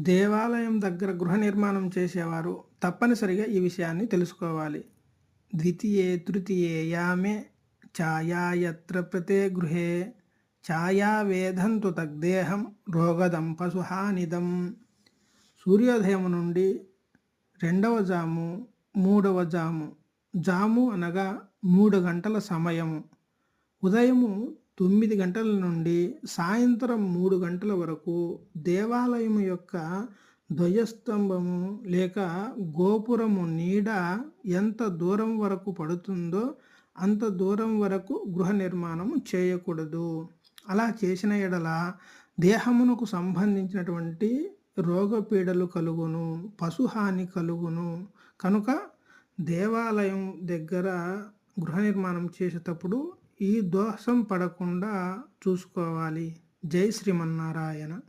దేవాలయం దగ్గర గృహ నిర్మాణం చేసేవారు తప్పనిసరిగా ఈ విషయాన్ని తెలుసుకోవాలి. ద్వితీయే తృతీయే యామే ఛాయాయత్ర ప్రతే గృహే ఛాయా వేదంతు తగ్దేహం రోగదం పశుహానిదం. సూర్యోదయం నుండి రెండవ జాము మూడవ జాము జాము అనగా మూడు గంటల సమయము. ఉదయము తొమ్మిది గంటల నుండి సాయంత్రం మూడు గంటల వరకు దేవాలయం యొక్క ధ్వజస్తంభము లేక గోపురము నీడ ఎంత దూరం వరకు పడుతుందో అంత దూరం వరకు గృహ నిర్మాణం చేయకూడదు. అలా చేసిన ఎడల దేహమునకు సంబంధించినటువంటి రోగపీడలు కలుగును పశుహాని కలుగును. కనుక దేవాలయం దగ్గర గృహ నిర్మాణం చేసేటప్పుడు ఈ దోషం పడకుండా చూసుకోవాలి. జై శ్రీమన్నారాయణ.